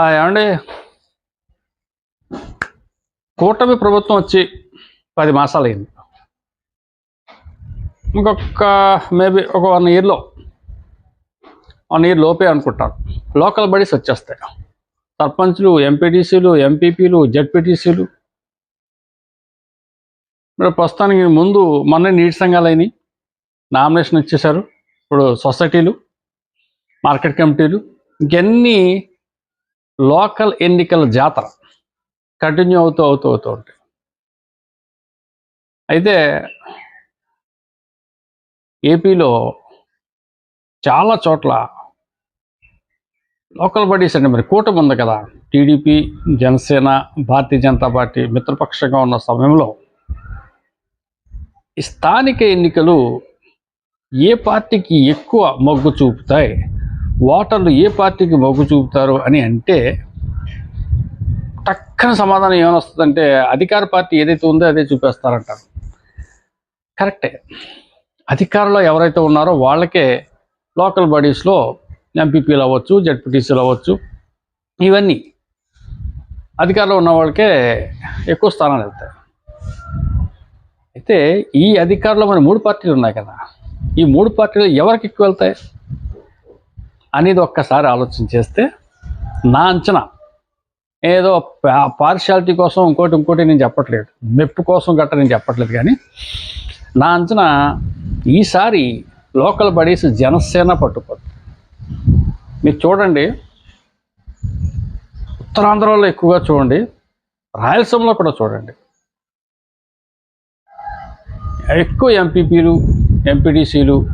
ఏమండి? కూటమి ప్రభుత్వం వచ్చి పది మాసాలు అయింది ఇంకొక మేబీ ఒక వన్ ఇయర్లో వన్ ఇయర్ లోపే అనుకుంటాను. లోకల్ బడీస్ వచ్చేస్తాయి. సర్పంచ్లు ఎంపీటీసీలు ఎంపీపీలు జడ్పీటీసీలు. ఇప్పుడు ప్రస్తుతానికి ముందు మొన్న నీటి సంఘాలు అయినాయి నామినేషన్ ఇచ్చేశారు. ఇప్పుడు సొసైటీలు మార్కెట్ కమిటీలు ఇంకన్నీ లోకల్ ఎన్నికల జాతర కంటిన్యూ అవుతూ అవుతూ అవుతూ ఉంటాయి అయితే ఏపీలో చాలా చోట్ల లోకల్ బాడీస్ అంటే మరి కూటమి ఉంది కదా. టీడీపీ జనసేన భారతీయ జనతా పార్టీ మిత్రపక్షంగా ఉన్న సమయంలో ఈ స్థానిక ఎన్నికలు ఏ పార్టీకి ఎక్కువ మొగ్గు చూపుతాయి? ఓటర్లు ఏ పార్టీకి మొగ్గు చూపుతారు అని అంటే టక్కన సమాధానం ఏమొస్తుందంటే అధికార పార్టీ ఏదైతే ఉందో అదే చూపేస్తారంటారు. కరెక్టే. అధికారంలో ఎవరైతే ఉన్నారో వాళ్ళకే లోకల్ బాడీస్లో ఎంపీపీలు అవ్వచ్చు జడ్పీటీసీలు అవ్వచ్చు ఇవన్నీ అధికారంలో ఉన్న వాళ్ళకే ఎక్కువ స్థానాలు వెళ్తాయి. అయితే ఈ అధికారంలో మన మూడు పార్టీలు ఉన్నాయి కదా. ఈ మూడు పార్టీలు ఎవరికి ఎక్కువ వెళ్తాయి? అనేది ఒక్కసారి ఆలోచన చేస్తే నా అంచనా. ఏదో పార్షాలిటీ కోసం ఇంకోటి ఇంకోటి నేను చెప్పట్లేదు. మెప్పు కోసం గట్ట నేను చెప్పట్లేదు కానీ నా అంచనా ఈసారి లోకల్ బడీస్ జనసేన పట్టుకోదు మీరు చూడండి. ఉత్తరాంధ్రలో ఎక్కువగా చూడండి. రాయలసీమలో కూడా చూడండి. ఎక్కువ ఎంపీపీలు ఎంపీటీసీలు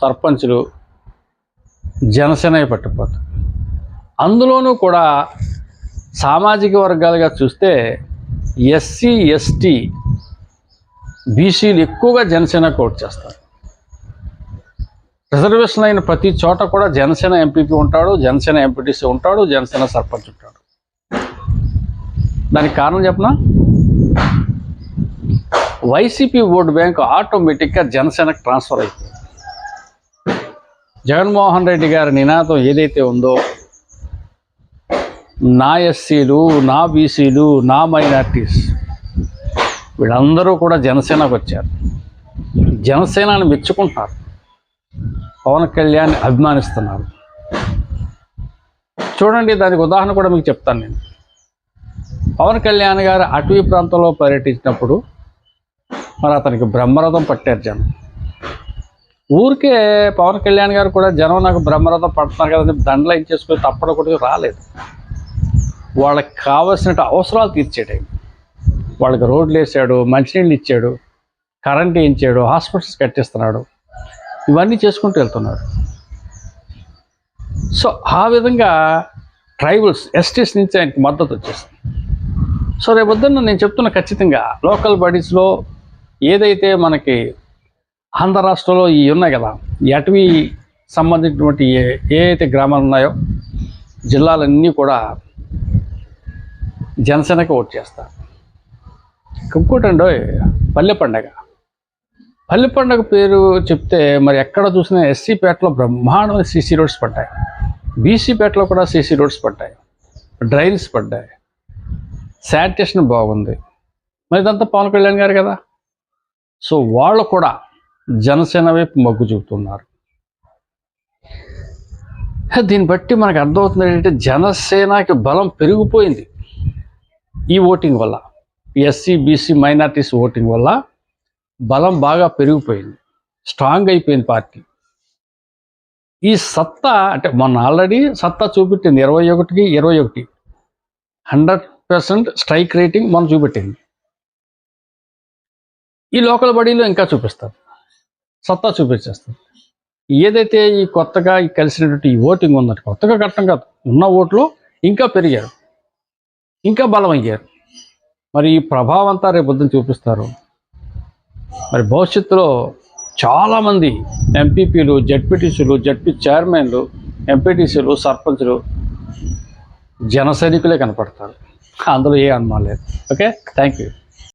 సర్పంచ్లు జనసేన పట్టుకుపోతారు. అందులోనూ కూడా సామాజిక వర్గాలుగా చూస్తే ఎస్సీ ఎస్టీ బీసీలు ఎక్కువగా జనసేన కోట్ చేస్తారు. రిజర్వేషన్ అయిన ప్రతి చోట కూడా జనసేన ఎంపీపీ ఉంటాడు జనసేన ఎంపీటీసీ ఉంటాడు జనసేన సర్పంచ్ ఉంటాడు. దానికి కారణం చెప్పనా? వైసీపీ ఓటు బ్యాంక్ ఆటోమేటిక్గా జనసేనకు ట్రాన్స్ఫర్ అయిపోయింది. జగన్మోహన్ రెడ్డి గారి నినాదం ఏదైతే ఉందో నా ఎస్సీలు నా బీసీలు నా మైనార్టీస్ వీళ్ళందరూ కూడా జనసేనకు వచ్చారు. జనసేనని మెచ్చుకుంటున్నారు. పవన్ కళ్యాణ్ అభిమానిస్తున్నారు. చూడండి దానికి ఉదాహరణ కూడా మీకు చెప్తాను నేను. పవన్ కళ్యాణ్ గారు అటవీ ప్రాంతంలో పర్యటించినప్పుడు మరి అతనికి బ్రహ్మరథం పట్టారు జనం. ఊరికే పవన్ కళ్యాణ్ గారు కూడా జనం నాకు బ్రహ్మరథం పడుతున్నారు కదా దండలు ఇచ్చేసుకుని తప్పడం కూడా రాలేదు. వాళ్ళకి కావలసిన అవసరాలు తీర్చే వాళ్ళకి రోడ్లు వేసాడు మంచినీళ్ళు ఇచ్చాడు కరెంట్ వేయించాడు హాస్పిటల్స్ కట్టిస్తున్నాడు ఇవన్నీ చేసుకుంటూ వెళ్తున్నాడు సో ఆ విధంగా ట్రైబల్స్ ఎస్టీస్ నుంచి ఆయనకి మద్దతు వచ్చేసింది. సో రేపొద్దున్న నేను చెప్తున్న ఖచ్చితంగా లోకల్ బాడీస్లో ఏదైతే మనకి ఆంధ్ర రాష్ట్రంలో ఈ ఉన్నాయి కదా. ఈ అటవీ సంబంధించినటువంటి ఏ ఏ అయితే గ్రామాలు ఉన్నాయో జిల్లాలన్నీ కూడా జనసేనకి ఓట్ చేస్తారు. ఇంకోటండి పల్లె పండగ. పల్లె పండగ పేరు చెప్తే మరి ఎక్కడ చూసినా ఎస్సీపేటలో బ్రహ్మాండమైన సీసీ రోడ్స్ పడ్డాయి. బీసీపేటలో కూడా సీసీ రోడ్స్ పడ్డాయి. డ్రైన్స్ పడ్డాయి. శానిటేషన్ బాగుంది. మరి ఇదంతా పవన్ కళ్యాణ్ గారు కదా. సో వాళ్ళు కూడా జనసేన వైపు మొగ్గు చూపుతున్నారు. దీన్ని బట్టి మనకు అర్థమవుతుంది ఏంటంటే జనసేనకి బలం పెరిగిపోయింది ఈ ఓటింగ్ వల్ల. ఎస్సీ బీసీ మైనార్టీస్ ఓటింగ్ వల్ల బలం బాగా పెరిగిపోయింది. స్ట్రాంగ్ అయిపోయింది పార్టీ. ఈ సత్తా అంటే మొన్న ఆల్రెడీ సత్తా చూపెట్టింది ఇరవై ఒకటికి ఇరవై ఒకటి. హండ్రెడ్ పర్సెంట్ స్ట్రైక్ రేటింగ్ మనం చూపెట్టింది. ఈ లోకల్ బడీలో ఇంకా చూపిస్తారు. సత్తా చూపించేస్తారు ఏదైతే ఈ కొత్తగా ఈ కలిసినటువంటి ఈ ఓటింగ్ ఉందంటే కొత్తగా కట్టడం కాదు ఉన్న ఓట్లు ఇంకా పెరిగారు ఇంకా బలం అయ్యారు మరి ఈ ప్రభావం అంతా రేపు చూపిస్తారు. మరి భవిష్యత్తులో చాలామంది ఎంపీపీలు జడ్పీటీసీలు జడ్పీ చైర్మన్లు ఎంపీటీసీలు సర్పంచ్లు జన సైనికులే కనపడతారు. అందులో ఏ అనుమానం లేదు. ఓకే? Thank you